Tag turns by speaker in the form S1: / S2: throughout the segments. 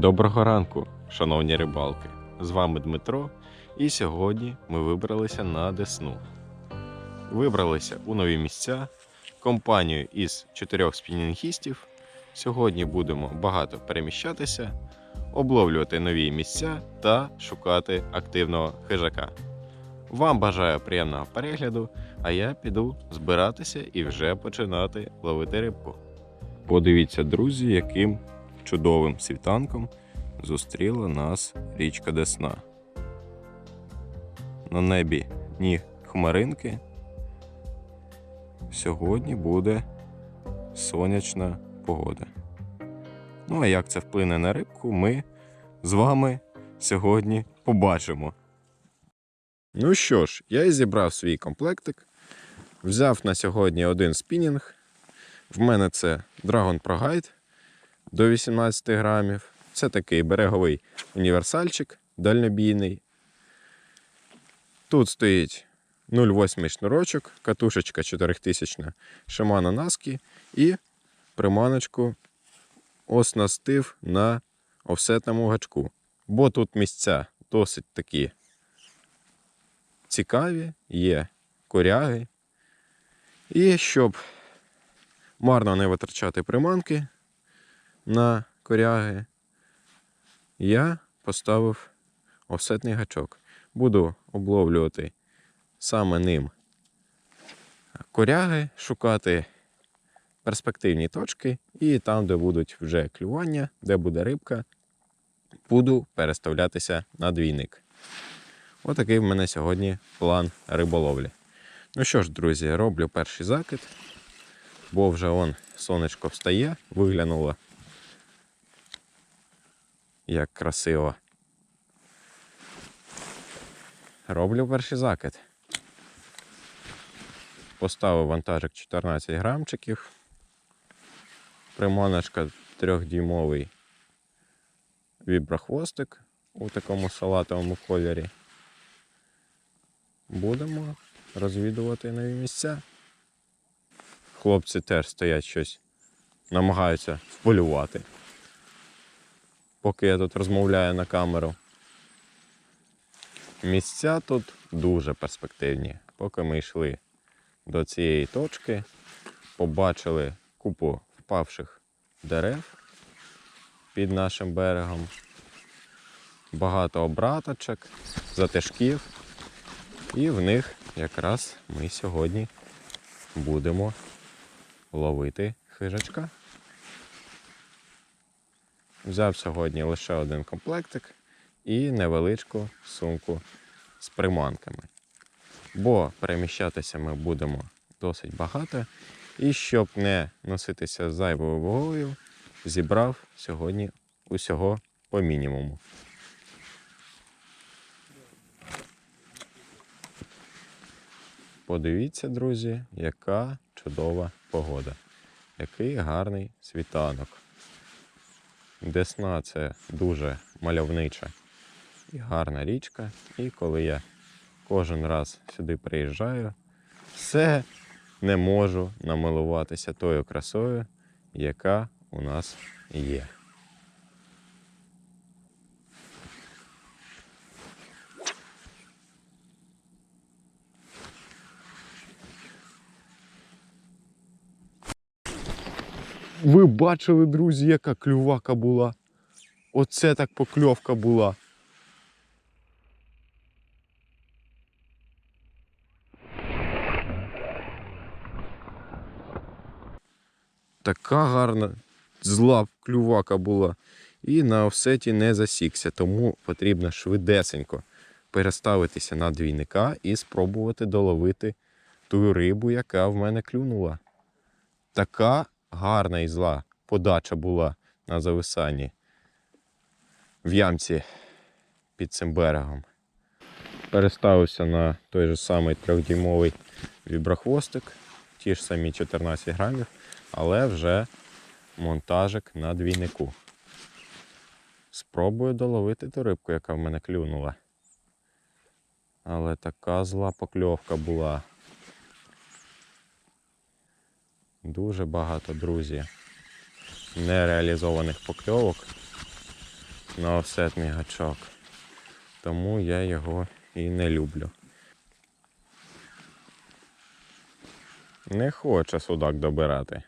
S1: Доброго ранку, шановні рибалки! З вами Дмитро, і сьогодні ми вибралися на Десну. Вибралися у нові місця компанією із чотирьох спінінгістів. Сьогодні будемо багато переміщатися, обловлювати нові місця та шукати активного хижака. Вам бажаю приємного перегляду, а я піду збиратися і вже починати ловити рибку. Подивіться, друзі, яким чудовим світанком зустріла нас річка Десна. На небі ні хмаринки. Сьогодні буде сонячна погода. Ну а як це вплине на рибку, ми з вами сьогодні побачимо. Ну що ж, я і зібрав свій комплектик. Взяв на сьогодні один спінінг. В мене це Dragon Pro Guide до 18 грамів. Це такий береговий універсальчик дальнобійний. Тут стоїть 0,8 шнурочок, катушечка 4000 Shimano Naski і приманочку оснастив на офсетному гачку. Бо тут місця досить такі цікаві, є коряги. І щоб марно не витрачати приманки, на коряги, я поставив офсетний гачок. Буду обловлювати саме ним коряги, шукати перспективні точки, і там, де будуть вже клювання, де буде рибка, буду переставлятися на двійник. Отакий в мене сьогодні план риболовлі. Ну що ж, друзі, роблю перший закид, бо вже он сонечко встає, виглянуло як красиво. Роблю перший закид. Поставив вантажик 14 грамчиків. Приманочка 3-дюймовий віброхвостик у такому салатовому кольорі. Будемо розвідувати нові місця. Хлопці теж стоять щось, намагаються вполювати поки я тут розмовляю на камеру. Місця тут дуже перспективні. Поки ми йшли до цієї точки, побачили купу впавших дерев під нашим берегом, багато обраточок, затяжків, і в них якраз ми сьогодні будемо ловити хижачка. Взяв сьогодні лише один комплектик і невеличку сумку з приманками. Бо переміщатися ми будемо досить багато. І щоб не носитися зайвою вагою, зібрав сьогодні усього по мінімуму. Подивіться, друзі, яка чудова погода, який гарний світанок. Десна це дуже мальовнича і гарна річка. І коли я кожен раз сюди приїжджаю, все не можу намилуватися тою красою, яка у нас є. Ви бачили, друзі, яка клювака була. Оце так покльовка була. Така гарна зла клювака була. І на офсеті не засікся, тому потрібно швидесенько переставитися на двійника і спробувати доловити ту рибу, яка в мене клюнула. Така гарна і зла подача була на зависанні в ямці під цим берегом. Переставився на той же самий трьохдюймовий віброхвостик, ті ж самі 14 грамів, але вже монтажик на двійнику. Спробую доловити ту рибку, яка в мене клюнула. Але така зла покльовка була. Дуже багато, друзі. Нереалізованих покльовок на офсет мій гачок. Тому я його і не люблю. Не хоче судак добирати.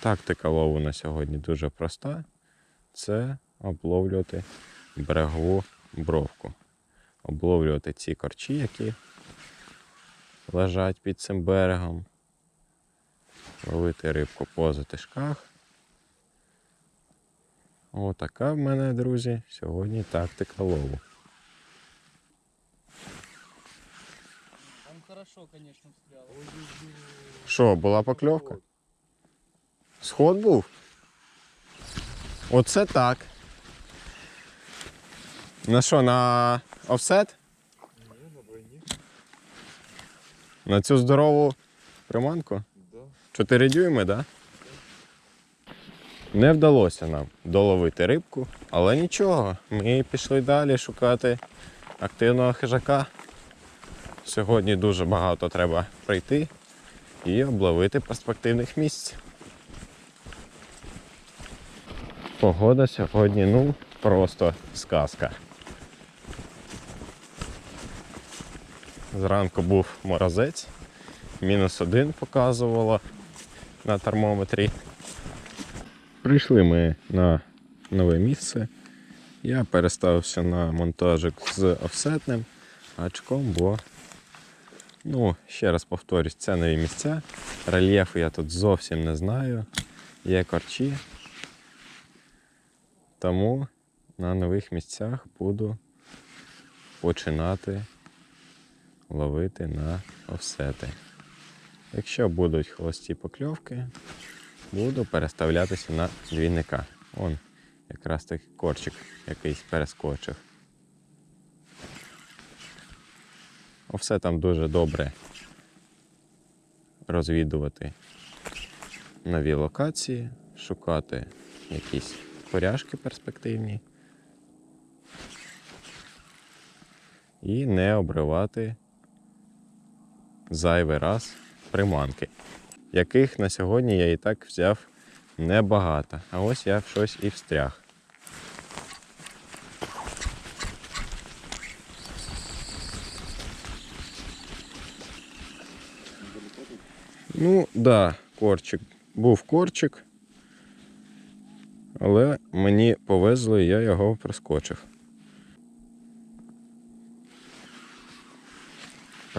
S1: Тактика лову на сьогодні дуже проста. Це обловлювати берегову бровку. Обловлювати ці корчі, які лежать під цим берегом. Ловити рибку по затишках. Отака в мене, друзі, сьогодні тактика лову.
S2: Он хорошо, конечно, встрял.
S1: Що, була покльовка? Сход був? Оце так. На що, на офсет? На цю здорову приманку?
S3: Да.
S1: 4 дюйми, так? Да? Не вдалося нам доловити рибку, але нічого. Ми пішли далі шукати активного хижака. Сьогодні дуже багато треба пройти і обловити перспективних місць. Погода сьогодні, ну, просто сказка. Зранку був морозець, мінус один показувало на термометрі. Прийшли ми на нове місце. Я переставився на монтажик з офсетним гачком, бо, ну, ще раз повторюсь, це нові місця. Рельєфу я тут зовсім не знаю. Є корчі. Тому на нових місцях буду починати ловити на офсети. Якщо будуть холості покльовки, буду переставлятися на двійника. Он якраз таки корчик якийсь перескочив. Все там дуже добре розвідувати нові локації, шукати якісь поряшки перспективні і не обривати зайвий раз приманки, яких на сьогодні я і так взяв небагато. А ось я щось і встряг. Ну, да, корчик. Був корчик. Але мені повезло, і я його проскочив.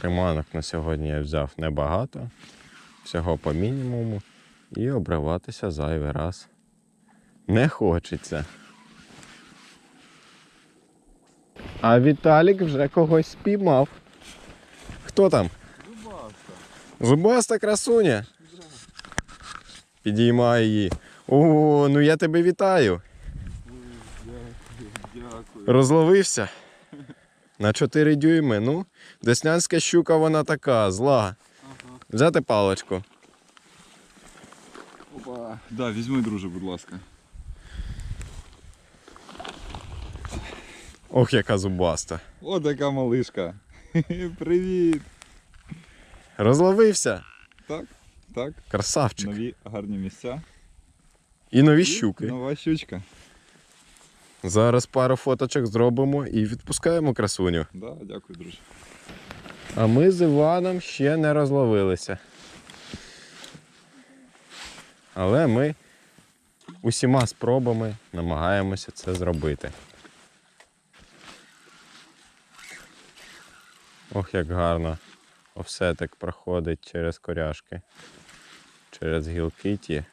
S1: Приманок на сьогодні я взяв небагато, всього по мінімуму, і обриватися зайвий раз не хочеться. А Віталік вже когось спіймав. Хто там?
S3: Зубаста.
S1: Зубаста красуня. Підіймай її. О, ну я тебе вітаю.
S3: Дякую, дякую.
S1: Розловився. На 4 дюйми. Ну, деснянська щука вона така, зла.
S3: Ага.
S1: Взяти паличку.
S3: Опа. Да, візьми, друже, будь ласка.
S1: Ох, яка зубаста.
S3: О, така малишка. Привіт.
S1: Розловився.
S3: Так, так.
S1: Красавчик.
S3: Нові гарні місця.
S1: І нові
S3: І
S1: щуки.
S3: Нова щучка.
S1: Зараз пару фоточок зробимо і відпускаємо красуню.
S3: Да, дякую, друже.
S1: А ми з Іваном ще не розловилися. Але ми усіма спробами намагаємося це зробити. Ох, як гарно офсетик проходить через коряшки, через гілки ті.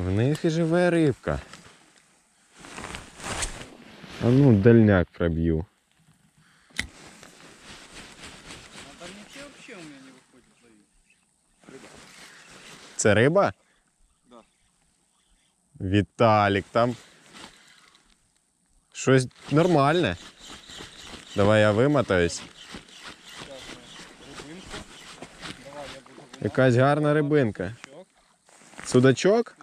S1: В них і живе рибка. А ну, дальняк проб'ю.
S2: А ничего вообще у меня не выходит ловить.
S1: Це риба?
S3: Да.
S1: Віталік, там щось нормальне. Давай я вимотаюсь. Якась гарна рибинка. Судачок?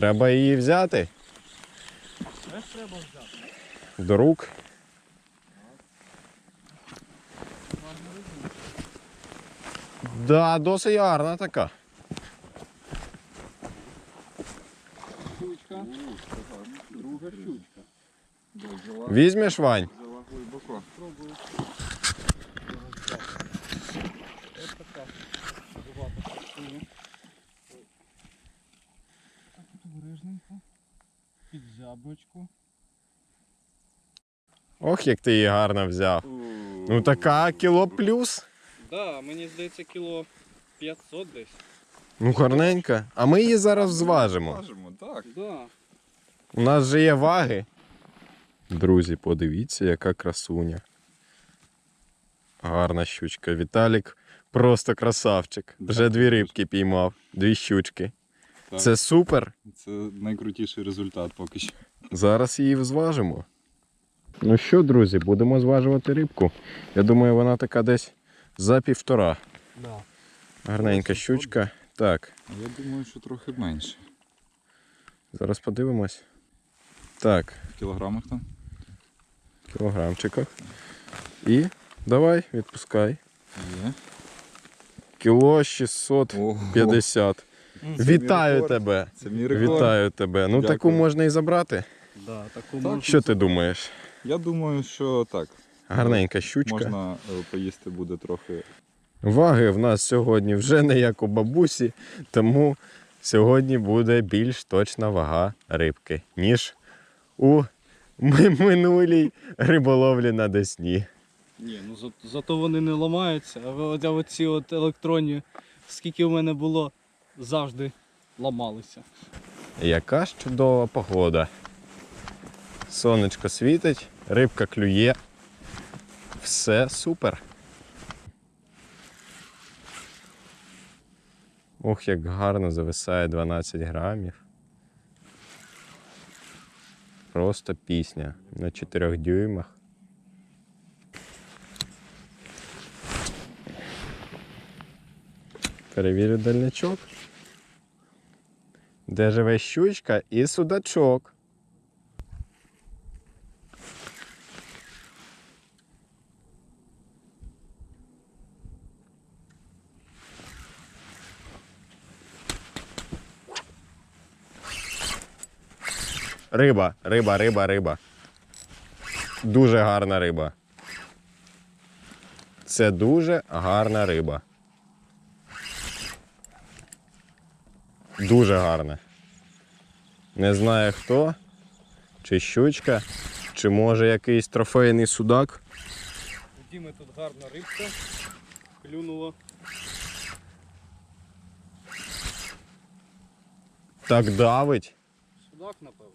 S1: Треба її взяти
S2: Теж треба взяти.
S1: до рук. Да, досить гарна така.
S3: Щучка. Друга щучка.
S1: Візьмеш Вань?
S3: взяла глибоко.
S2: Пробую. Ось така. Зубата красуня. Так тут обережненько. Під жабочку.
S1: Ох, як ти її гарно взяв. Ну така кіло плюс.
S2: Да, мені здається кіло 500 десь.
S1: Ну гарненька. А ми її зараз зважимо.
S3: Важимо, так.
S2: Да.
S1: У нас же є ваги. Друзі, подивіться, яка красуня. Гарна щучка. Віталік просто красавчик. Вже дві рибки піймав, дві щучки.
S3: Так.
S1: Це супер.
S3: Це найкрутіший результат поки що.
S1: Зараз її зважимо. Ну що, друзі, будемо зважувати рибку. Я думаю, вона така десь за півтора.
S2: Да.
S1: Гарненька щучка. Так,
S3: я думаю, що трохи менше.
S1: зараз подивимось. Так,
S3: В кілограмах там.
S1: в кілограмчиках. І давай, відпускай.
S3: Є.
S1: Кіло 650.
S3: Ого.
S1: Вітаю
S3: рекорд.
S1: тебе.
S3: Це мій рекорд.
S1: Вітаю тебе. Ну таку можна і забрати.
S2: Да, таку
S3: Так.
S2: можна.
S1: Що ти думаєш?
S3: Я думаю, що так.
S1: Гарненька щучка.
S3: Можна е, поїсти буде трохи.
S1: Ваги в нас сьогодні вже не як у бабусі, тому сьогодні буде більш точна вага рибки, ніж у минулій риболовлі на Десні.
S2: Ні, ну за, зато вони не ламаються. А от, а оці от електронні, скільки в мене було, завжди ламалися.
S1: Яка ж чудова погода. Сонечко світить, рибка клює. Все супер. Ох, як гарно зависає 12 грамів. Просто пісня на 4 дюймах. Перевірю дальнячок. Де живе щучка і судачок. Риба, риба, риба, риба. Дуже гарна риба. Це дуже гарна риба. Дуже гарна. Не знаю хто, чи щучка, чи може якийсь трофейний судак.
S2: У Діми тут гарна рибка. Клюнула.
S1: Так давить.
S2: Судак, напевно.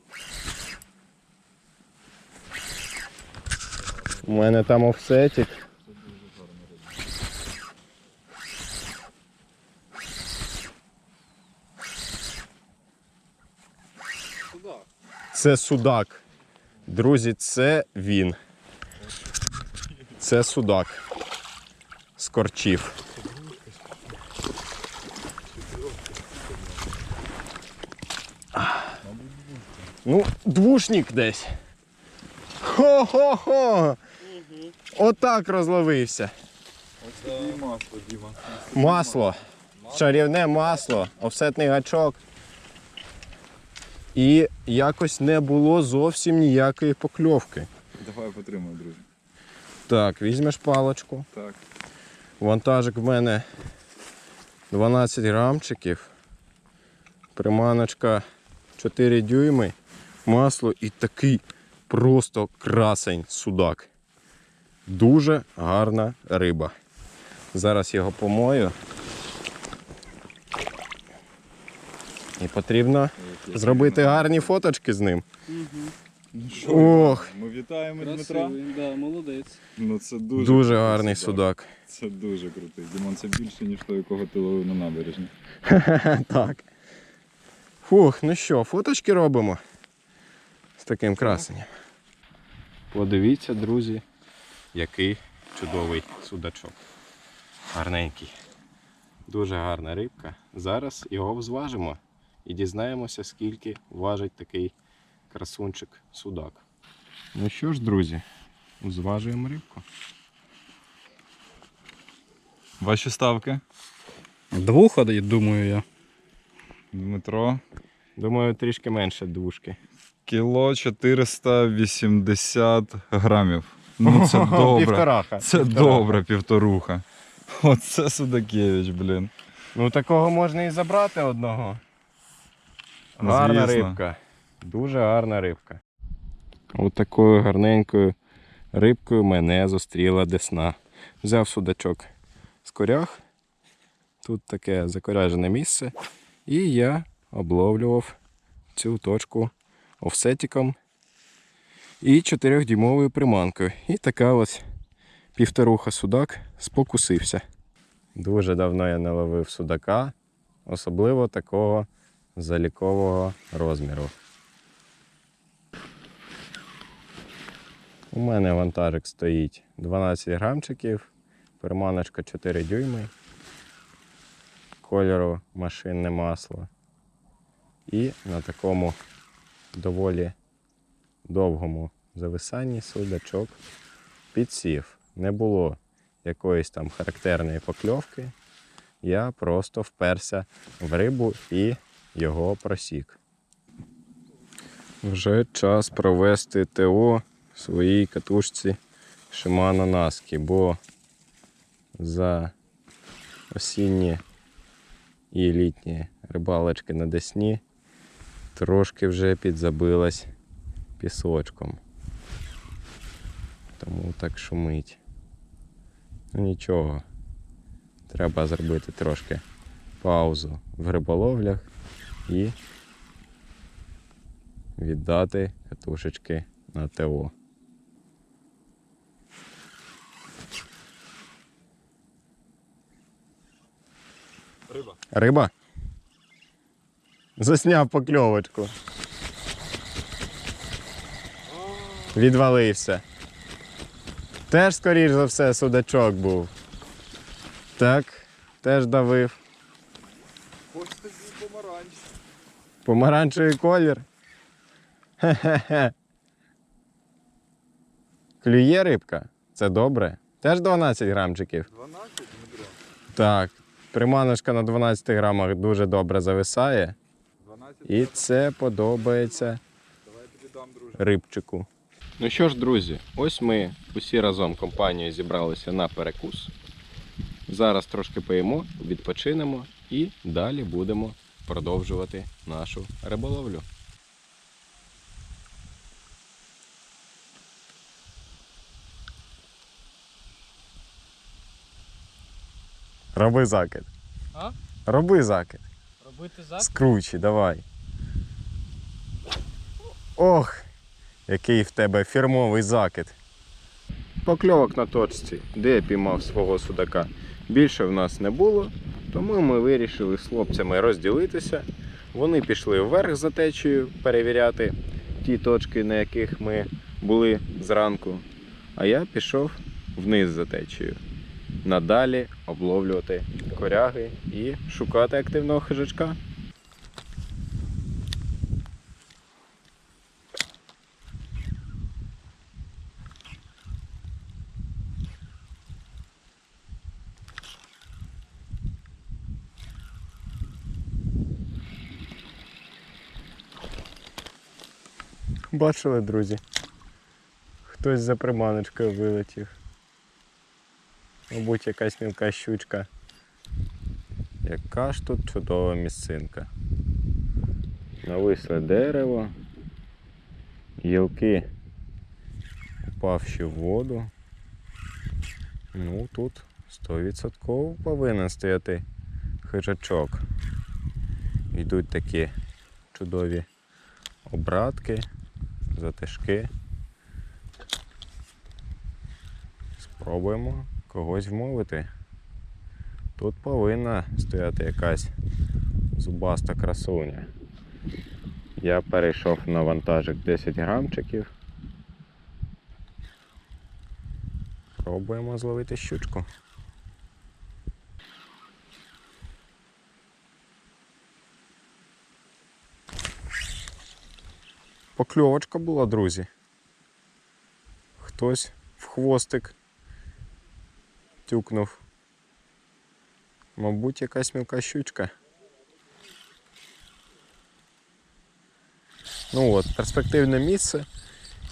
S1: У мене там офсетик.
S2: Судак.
S1: Це судак. Друзі, це він. Це судак. З корчів. Ну, двушник десь. Хо-хо-хо! Отак розловився.
S3: Ось тобі масло, Діма.
S1: Масло. Чарівне масло, офсетний гачок. І якось не було зовсім ніякої покльовки.
S3: Давай потримай, друзі.
S1: Так, візьмеш паличку.
S3: Так.
S1: Вантажик в мене 12 грамчиків. Приманочка 4 дюйми, масло і такий просто красень судак. Дуже гарна риба. Зараз його помою. І потрібно зробити гарні фоточки з ним.
S3: Ну що,
S1: Ох,
S3: ми вітаємо Дмитра.
S2: Красивий, да, молодець.
S3: Ну це дуже,
S1: дуже
S3: крутий
S1: гарний судак.
S3: Це дуже крутий. Дімон, це більше, ніж той, якого ти ловив на набережні.
S1: Так. Фух, ну що, фоточки робимо. з таким красенням. Подивіться, друзі, який чудовий судачок. Гарненький. Дуже гарна рибка. Зараз його взважимо і дізнаємося, скільки важить такий красунчик судак. Ну що ж, друзі, зважуємо рибку.
S3: Ваші ставки,
S2: Двух, думаю я.
S3: Дмитро.
S1: Думаю, трішки менше двушки.
S3: Кіло 480 грамів. Ну це добре.
S1: Півтораха.
S3: Це
S1: півтораха.
S3: добре, півторуха. Оце Судакевич, блін.
S1: Ну такого можна і забрати одного. Гарна
S3: Звісно.
S1: рибка. Дуже гарна рибка. От такою гарненькою рибкою мене зустріла десна. Взяв судачок з корях. Тут таке закоряжене місце. І я обловлював цю точку офсетиком і 4-дюймовою приманкою. І така ось півторуха судак спокусився. Дуже давно я не ловив судака, особливо такого залікового розміру. У мене вантажик стоїть 12 грамчиків, приманочка 4 дюйми, кольору машинне масло. І на такому доволі довгому зависанні судачок підсів. Не було якоїсь там характерної покльовки. Я просто вперся в рибу і його просік. Вже час провести ТО в своїй катушці Shimano Naski, бо за осінні і літні рибалочки на Десні трошки вже підзабилась пісочком. Тому так шумить. Ну нічого. Треба зробити трошки паузу в риболовлях і віддати катушечки на ТО.
S3: Риба.
S1: Риба? Засняв покльовочку. Відвалився. Теж, скоріш за все, судачок був. Так, теж давив.
S3: Тобі помаранч.
S1: Помаранчевий колір. Хе-хе-хе. Клює рибка. Це добре. Теж 12 грамчиків.
S3: 12, Дмитро?
S1: Так. Приманочка на 12 грамах дуже добре зависає.
S3: 12.
S1: І це подобається
S3: Давай тобі дам, друже.
S1: рибчику. Ну що ж, друзі, ось ми усі разом компанією зібралися на перекус. Зараз трошки поїмо, відпочинемо і далі будемо продовжувати нашу риболовлю. Роби закид.
S2: А?
S1: Роби закид.
S2: Робити зак?
S1: Скручі, давай. Ох, який в тебе фірмовий закид. Покльовок на точці, де я піймав свого судака, більше в нас не було, тому ми вирішили з хлопцями розділитися. Вони пішли вверх за течією перевіряти ті точки, на яких ми були зранку. А я пішов вниз за течією. Надалі обловлювати коряги і шукати активного хижачка. Бачили, друзі? Хтось за приманочкою вилетів. Мабуть, якась мілка щучка. Яка ж тут чудова місцинка. Нависле дерево, гілки упавші в воду. Ну тут 100% повинен стояти хижачок. Йдуть такі чудові обратки, затишки. Спробуємо когось вмовити. Тут повинна стояти якась зубаста красуня. Я перейшов на вантажик 10 грамчиків. Пробуємо зловити щучку. Покльовочка була, друзі. Хтось в хвостик тюкнув. Мабуть, якась мілка щучка. Ну от, перспективне місце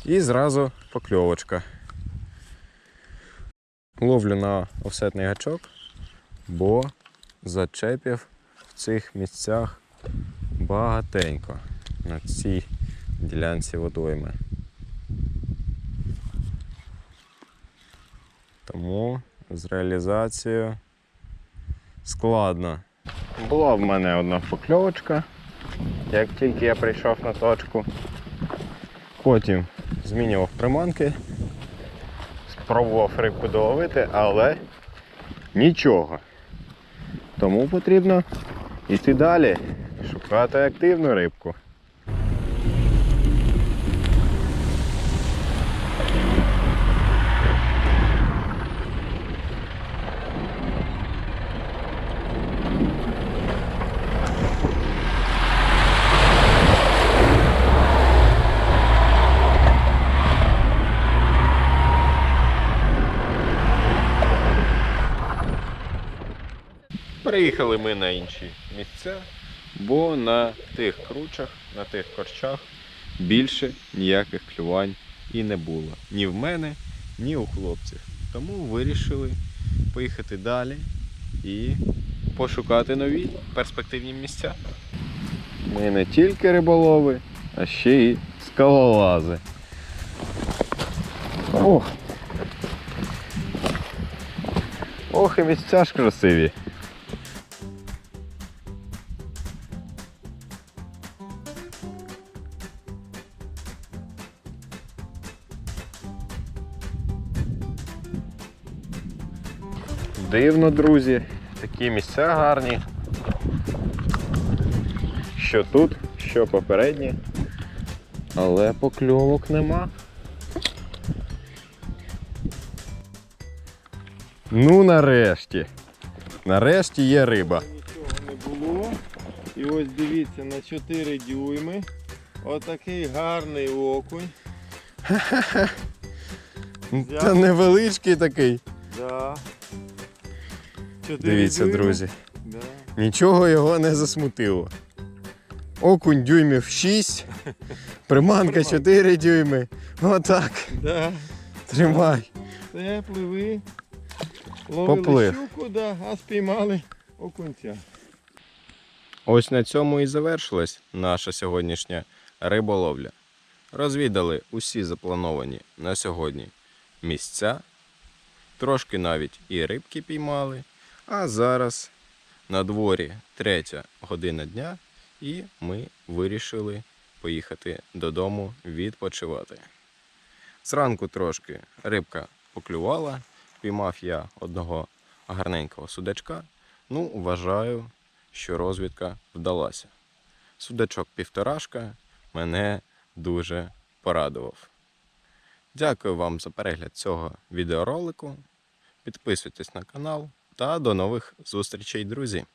S1: і зразу покльовочка. Ловлю на офсетний гачок, бо зачепів в цих місцях багатенько на цій ділянці водойми. Тому з реалізацією складно. Була в мене одна покльовочка, як тільки я прийшов на точку. Потім змінював приманки, спробував рибку доловити, але нічого. Тому потрібно йти далі, шукати активну рибку. Приїхали ми на інші місця, бо на тих кручах, на тих корчах більше ніяких клювань і не було. Ні в мене, ні у хлопців. Тому вирішили поїхати далі і пошукати нові перспективні місця. Ми не тільки риболови, а ще й скалолази. Ох! Ох, і місця ж красиві. Дивно, друзі, такі місця гарні. Що тут, що попередні, але покльовок нема. Ну нарешті. Нарешті є риба.
S4: Нічого не було. І ось дивіться на 4 дюйми. Отакий гарний окунь.
S1: Та невеличкий такий.
S4: Да. 4
S1: Дивіться, друзі.
S4: Да.
S1: Нічого його не засмутило. Окунь дюймів 6, приманка 4 дюйми. Отак.
S4: Да.
S1: Тримай.
S4: Все, пливи. Ловили
S1: Поплив.
S4: щуку, да, а спіймали окунця.
S1: Ось на цьому і завершилась наша сьогоднішня риболовля. Розвідали усі заплановані на сьогодні місця, трошки навіть і рибки піймали. А зараз на дворі третя година дня, і ми вирішили поїхати додому відпочивати. Зранку трошки рибка поклювала, піймав я одного гарненького судачка. Ну, вважаю, що розвідка вдалася. Судачок півторашка мене дуже порадував. Дякую вам за перегляд цього відеоролику. Підписуйтесь на канал та до нових зустрічей, друзі!